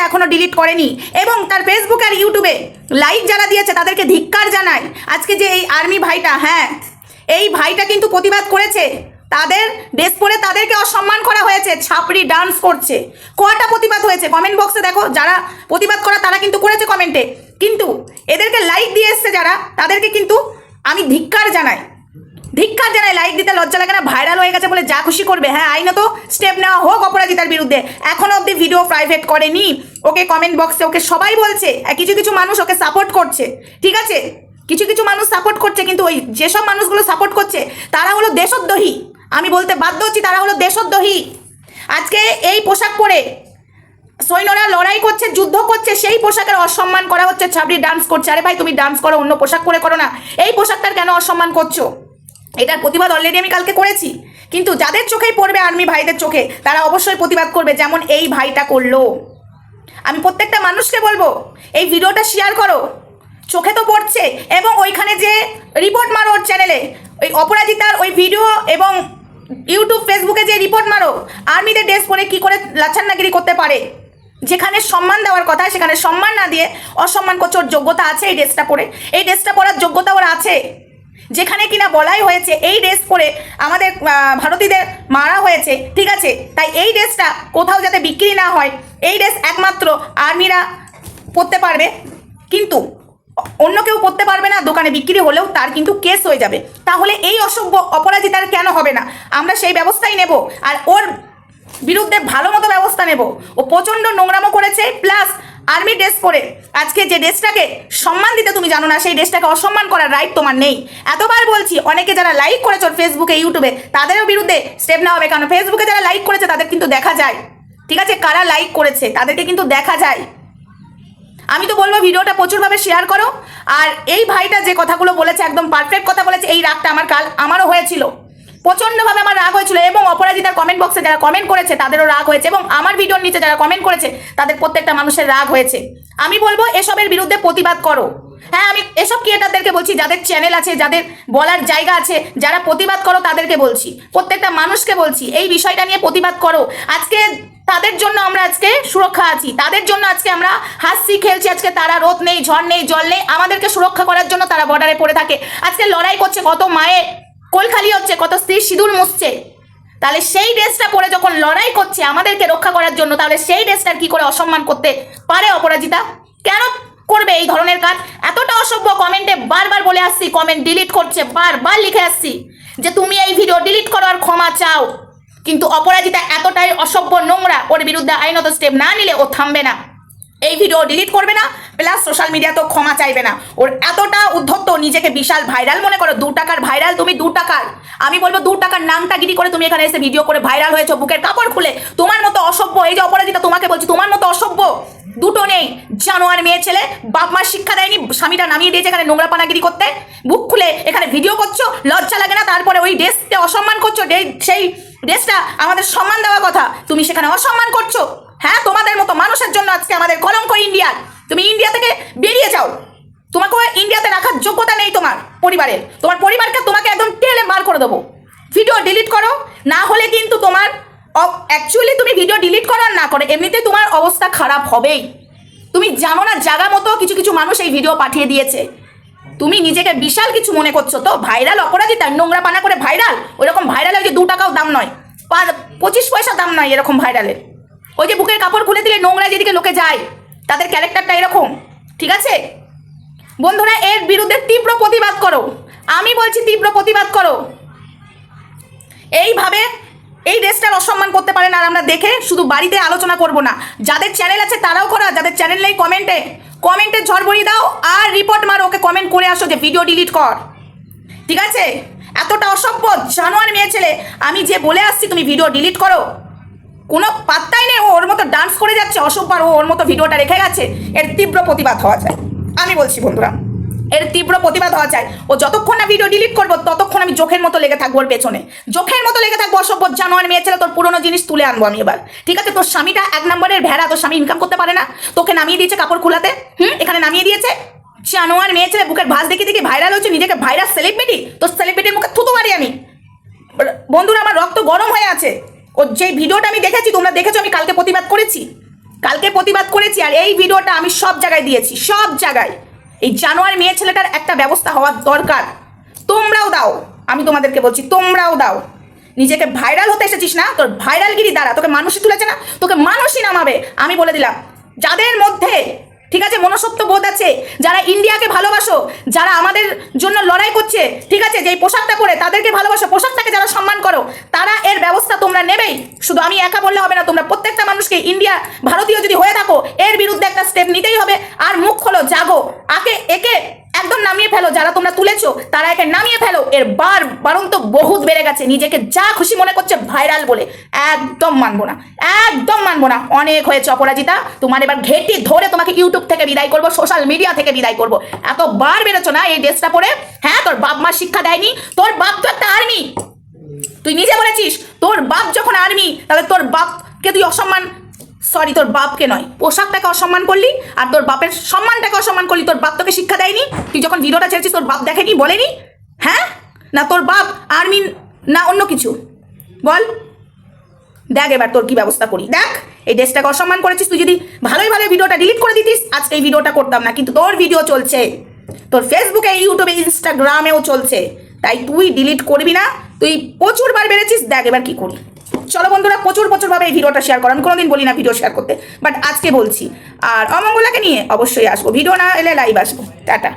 অপরাজিতা এখনও ডিলিট করেনি। এবং তার ফেসবুক আর ইউটিউবে লাইক যারা দিয়েছে, তাদেরকে ধিক্কার জানায় আজকে যে এই আর্মি ভাইটা হ্যাঁ এই ভাইটা কিন্তু প্রতিবাদ করেছে। তাদের ড্রেস পরে তাদেরকে অসম্মান করা হয়েছে, ছাপড়ি ডান্স করছে। কটা প্রতিবাদ হয়েছে? কমেন্ট বক্সে দেখো, যারা প্রতিবাদ করা তারা কিন্তু করেছে কমেন্টে কিন্তু এদেরকে লাইক দিয়ে এসছে যারা, তাদেরকে কিন্তু আমি ধিক্কার জানাই। ধিক্কার জানাই লাইক দিতে লজ্জা লাগে না ভাইরাল হয়ে গেছে বলে যা খুশি করবে। হ্যাঁ আইনত স্টেপ নেওয়া হোক অপরাজিতার বিরুদ্ধে। এখনও অব্দি ভিডিও প্রাইভেট করেনি। ওকে কমেন্ট বক্সে ওকে সবাই বলছে কিছু কিছু মানুষ ওকে সাপোর্ট করছে। ঠিক আছে? কিছু কিছু মানুষ সাপোর্ট করছে, কিন্তু ওই যেসব মানুষগুলো সাপোর্ট করছে, তারা হলো দেশদ্রোহী। আমি বলতে বাধ্য হচ্ছি, তারা হলো দেশদ্রোহী। আজকে এই পোশাক পরে সৈন্যরা লড়াই করছে, যুদ্ধ করছে, সেই পোশাকের অসম্মান করা হচ্ছে, ছাবড়ি ডান্স করছে। আরে ভাই, তুমি ডান্স করো, অন্য পোশাক পরে করো না। এই পোশাকটার কেন অসম্মান করছ? এটার প্রতিবাদ অলরেডি আমি কালকে করেছি। কিন্তু যাদের চোখেই পড়বে আর্মি ভাইদের চোখে, তারা অবশ্যই প্রতিবাদ করবে যেমন এই ভাইটা করল। আমি প্রত্যেকটা মানুষকে বলব, এই ভিডিওটা শেয়ার করো। চোখে তো পড়ছে এবং ওইখানে যে রিপোর্ট মারো ওর চ্যানেলে ওই অপরাজিতার ওই ভিডিও এবং ইউটিউব ফেসবুকে যে রিপোর্ট মারো আর্মিদের ড্রেস পরে কী করে লাচ্ছান্নাগিরি করতে পারে? যেখানে সম্মান দেওয়ার কথা, সেখানে সম্মান না দিয়ে অসম্মান করছে ওর যোগ্যতা আছে এই ড্রেসটা পরে। এই ড্রেসটা পরার যোগ্যতা ওর আছে। যেখানে কিনা বলাই হয়েছে এই ড্রেস পরে আমাদের ভারতীদের মারা হয়েছে, ঠিক আছে? তাই এই ড্রেসটা কোথাও যাতে বিক্রি না হয়, এই ড্রেস একমাত্র আর্মিরা পরতে পারবে। কিন্তু অন্য কেউ পরতে পারবে না, দোকানে বিক্রি হলেও তার কিন্তু কেস হয়ে যাবে। তাহলে এই অসভ্য অপরাজিতার কেন হবে না? আমরা সেই ব্যবস্থাই নেব, আর ওর বিরুদ্ধে ভালো মতো ব্যবস্থা নেব। ও প্রচণ্ড নোংরামো করেছে প্লাস আর্মি ড্রেস পরে। আজকে যে ড্রেসটাকে সম্মান দিতে তুমি জানো না, সেই ড্রেসটাকে অসম্মান করার রাইট তোমার নেই। এতবার বলছি, অনেকে যারা লাইক করেছ ফেসবুকে ইউটিউবে তাদেরও বিরুদ্ধে স্টেপ নেওয়া হবে। কারণ ফেসবুকে যারা লাইক করেছে, তাদের কিন্তু দেখা যায়। ঠিক আছে? কারা লাইক করেছে, তাদেরকে কিন্তু দেখা যায়। আমি তো বলব, ভিডিওটা প্রচুরভাবে শেয়ার করো। আর এই ভাইটা যে কথাগুলো বলেছে, একদম পারফেক্ট কথা বলেছে, এই রাগটা আমার কাল, আমারও হয়েছিল। প্রচণ্ডভাবে আমার রাগ হয়েছিল এবং অপরাজিতার কমেন্ট বক্সে যারা কমেন্ট করেছে, তাদেরও রাগ হয়েছে এবং আমার ভিডিওর নিচে যারা কমেন্ট করেছে, তাদের প্রত্যেকটা মানুষের রাগ হয়েছে। আমি বলব, এসবের বিরুদ্ধে প্রতিবাদ করো। হ্যাঁ আমি এসব ক্রিয়েটারদেরকে বলছি, যাদের চ্যানেল আছে, যাদের বলার জায়গা আছে, যারা প্রতিবাদ করো তাদেরকে বলছি। প্রত্যেকটা মানুষকে বলছি, এই বিষয়টা নিয়ে প্রতিবাদ করো। আজকে তাদের জন্য আমরা আজকে সুরক্ষা আছি। তাদের জন্য আজকে আমরা হাসি খেলছি। আজকে তারা রোদ নেই, ঝড় নেই, জল নেই। আমাদেরকে সুরক্ষা করার জন্য তারা বর্ডারে পড়ে থাকে। আজকে লড়াই করছে কত মায়ের কোল খালি হচ্ছে, কত স্ত্রী সিঁদুর মুছছে। তাহলে সেই ড্রেসটা পরে যখন লড়াই করছে আমাদেরকে রক্ষা করার জন্য, তাহলে সেই ড্রেসটার কি করে অসম্মান করতে পারে অপরাজিতা? কেন করবে এই ধরনের কাজ? এতটা অসভ্য কমেন্টে বারবার বলে আসছি, কমেন্ট ডিলিট করছে, বারবার লিখে আসছি যে তুমি এই ভিডিও ডিলিট করো আর ক্ষমা চাও। কিন্তু অপরাজিতা এতটাই অসভ্য নোংরা, ওর বিরুদ্ধে আইনত স্টেপ না নিলে ও থামবে না। এই ভিডিও ডিলিট করবে না প্লাস সোশ্যাল মিডিয়াতেও ক্ষমা চাইবে না। ওর এতটা উদ্ধত্ত নিজেকে বিশাল ভাইরাল মনে করো, দু টাকার ভাইরাল, তুমি দু টাকার। আমি বলব দু টাকার নাংটাগিরি করে তুমি এখানে এসে ভিডিও করে ভাইরাল হয়েছো, বুকের কাপড় খুলে। তোমার মতো অসভ্য, এই যে অপরাধীটা তোমাকে বলছি, তোমার মতো অসভ্য। দুটো নেই, জানোয়ার মেয়ে ছেলে, বাপ মার শিক্ষা দেয়নি, স্বামীটা নামিয়ে দিয়েছে এখানে নোংরা পানাগিরি করতে। বুক খুলে এখানে ভিডিও করছ, লজ্জা লাগে না, তারপরে ওই ড্রেসকে অসম্মান করছ সেই ড্রেসটা আমাদের সম্মান দেওয়ার কথা, তুমি সেখানে অসম্মান করছ। হ্যাঁ তোমাদের মতো মানুষের জন্য আজকে আমাদের কলঙ্ক ইন্ডিয়ার। তুমি ইন্ডিয়া থেকে বেরিয়ে যাও। তোমাকে ইন্ডিয়াতে রাখার যোগ্যতা নেই তোমার পরিবারের। তোমার পরিবারকে তোমাকে একদম টেলে বার করে দেবো। ভিডিও ডিলিট করো, না হলে কিন্তু তোমার অ্যাকচুয়ালি তুমি ভিডিও ডিলিট করো আর না করো, এমনিতে তোমার অবস্থা খারাপ হবেই। তুমি জানো না জায়গা মতো কিছু কিছু মানুষ এই ভিডিও পাঠিয়ে দিয়েছে। তুমি নিজেকে বিশাল কিছু মনে করছ তো? ভাইরাল অপরাজিতা নোংরা পানা করে ভাইরাল ওইরকম ভাইরাল ওই যে দু টাকাও দাম নয়। পঁচিশ পয়সা দাম নয় এরকম ভাইরালের ওই যে বুকের কাপড় খুলে দিলে নোংরা যেদিকে লোকে যায়, তাদের ক্যারেক্টারটা এরকম। ঠিক আছে? বন্ধুরা, এর বিরুদ্ধে তীব্র প্রতিবাদ করো। আমি বলছি তীব্র প্রতিবাদ করো। এইভাবে এই ড্রেসটার অসম্মান করতে পারেন আর আমরা দেখে শুধু বাড়িতে আলোচনা করব না। যাদের চ্যানেল আছে তারাও করা যাদের চ্যানেল নেই কমেন্টে কমেন্টে ঝড় ভরিয়ে দাও, আর রিপোর্ট মারো, ওকে কমেন্ট করে আসো যে ভিডিও ডিলিট কর। ঠিক আছে? এতটা অসভ্য জানোয়ার মেয়ে ছেলে, আমি যে বলে আসছি তুমি ভিডিও ডিলিট করো। কোনো পাত্তাই নেই, ও ওর মতো ডান্স করে যাচ্ছে, অসভ্য, আর ও ওর মতো ভিডিওটা রেখে গেছে। এর তীব্র প্রতিবাদ হওয়া চাই আমি বলছি, বন্ধুরা, এর তীব্র প্রতিবাদ হওয়া চাই। ও যতক্ষণ না ভিডিও ডিলিট করব, ততক্ষণ আমি চোখের মতো লেগে থাকব ওর পেছনে। চোখের মতো লেগে থাকব, অসভ্য জানোয়ার মেয়ে ছেলে, তোর পুরোনো জিনিস তুলে আনব আমি এবার। ঠিক আছে? তোর স্বামীটা এক নম্বরের ভেড়া, তোর স্বামী ইনকাম করতে পারে না। তোকে নামিয়ে দিয়েছে কাপড় খোলাতে। হুম? এখানে নামিয়ে দিয়েছে। জানোয়ার মেয়ে ছেলে, বুকের ভাঁজ দেখে দেখে ভাইরাল হচ্ছে নিজেকে ভাইরাল সেলিব্রিটি তোর সেলিব্রিটির মুখে থুতু মারি আমি। বন্ধুরা, আমার রক্ত গরম হয়ে আছে। ও যে ভিডিওটা আমি দেখেছি, তোমরা দেখেছ, আমি কালকে প্রতিবাদ করেছি? কালকে প্রতিবাদ করেছি আর এই ভিডিওটা আমি সব জায়গায় দিয়েছি, সব জায়গায়। এই জানোয়ার মেয়ে ছেলেটার একটা ব্যবস্থা হওয়ার দরকার। তোমরাও দাও, আমি তোমাদেরকে বলছি, তোমরাও দাও। নিজেকে ভাইরাল হতে এসেছিস না? তোর ভাইরালগিরি দ্বারা তোকে মানুষই তুলেছে না? তোকে মানুষই নামাবে। আমি বলে দিলাম, যাদের মধ্যে ঠিক আছে মনসত্ব বোধ আছে? যারা ইন্ডিয়াকে ভালোবাসো, যারা আমাদের জন্য লড়াই করছে, ঠিক আছে যে পোশাকটা পরে তাদেরকে ভালোবাসো, পোশাকটাকে যারা সম্মান করো, তারা এর ব্যবস্থা তোমরা নেবেই। শুধু আমি একা বললে হবে না, তোমরা প্রত্যেকটা মানুষকে ইন্ডিয়া ভারতীয় যদি হয়ে থাকো, এর বিরুদ্ধে একটা স্টেপ নিতেই হবে। আর মুখ খোলো, জাগো। আকে নামিয়ে ফেলো, যারা তোমরা তুলেছো, তারা একে নামিয়ে ফেলো। এর বার বারণ তো বহুত বেড়ে গেছে। নিজেকে যা খুশি মনে করছে ভাইরাল বলে। একদম মানবো না। একদম মানবো না। অনেক হয়েছে অপরাজিতা। তোমার এবার ঘেটি ধরে তোমাকে ইউটিউব থেকে বিদায় করব সোশ্যাল মিডিয়া থেকে বিদায় করব। এত বার বেরোছো না এই ড্রেসটা পরে? হ্যাঁ তোর বাপ মা শিক্ষা দেয়নি? তোর বাপ তো একটা আর্মি তুই নিজে বলেছিস, তোর বাপ যখন আর্মি তাহলে তোর বাপকে তুই অসম্মান সরি তোর বাপকে নয়। পোশাকটাকে অসম্মান করলি আর তোর বাপের সম্মানটাকে অসম্মান করলি, তোর বাপ তোকে শিক্ষা দেয়নি। তুই যখন ভিডিওটা ছেড়েছিস, তোর বাপ দেখেনি, বলেনি? হ্যাঁ? না তোর বাপ, আর্মি, না অন্য কিছু। বল। দেখ এবার তোর কি ব্যবস্থা করি। দেখ, এই ড্রেসটাকে অসম্মান করেছিস, তুই যদি ভালোই ভালো ভিডিওটা ডিলিট করে দিতিস, আজকে এই ভিডিওটা করতাম না, কিন্তু তোর ভিডিও চলছে। তোর ফেসবুকে ইউটিউবে ইনস্টাগ্রামেও চলছে। তাই তুই ডিলিট করবি না। তুই প্রচুর বার বেড়েছিস, দেখ এবার কি করি। চলো বন্ধুরা, প্রচুর প্রচুরভাবে এই ভিডিওটা শেয়ার করেন আমি কোনোদিন বলি না ভিডিও শেয়ার করতে বাট আজকে বলছি। আর অমঙ্গলাকে নিয়ে অবশ্যই আসব। ভিডিও না এলে লাইভ আসব। টাটা।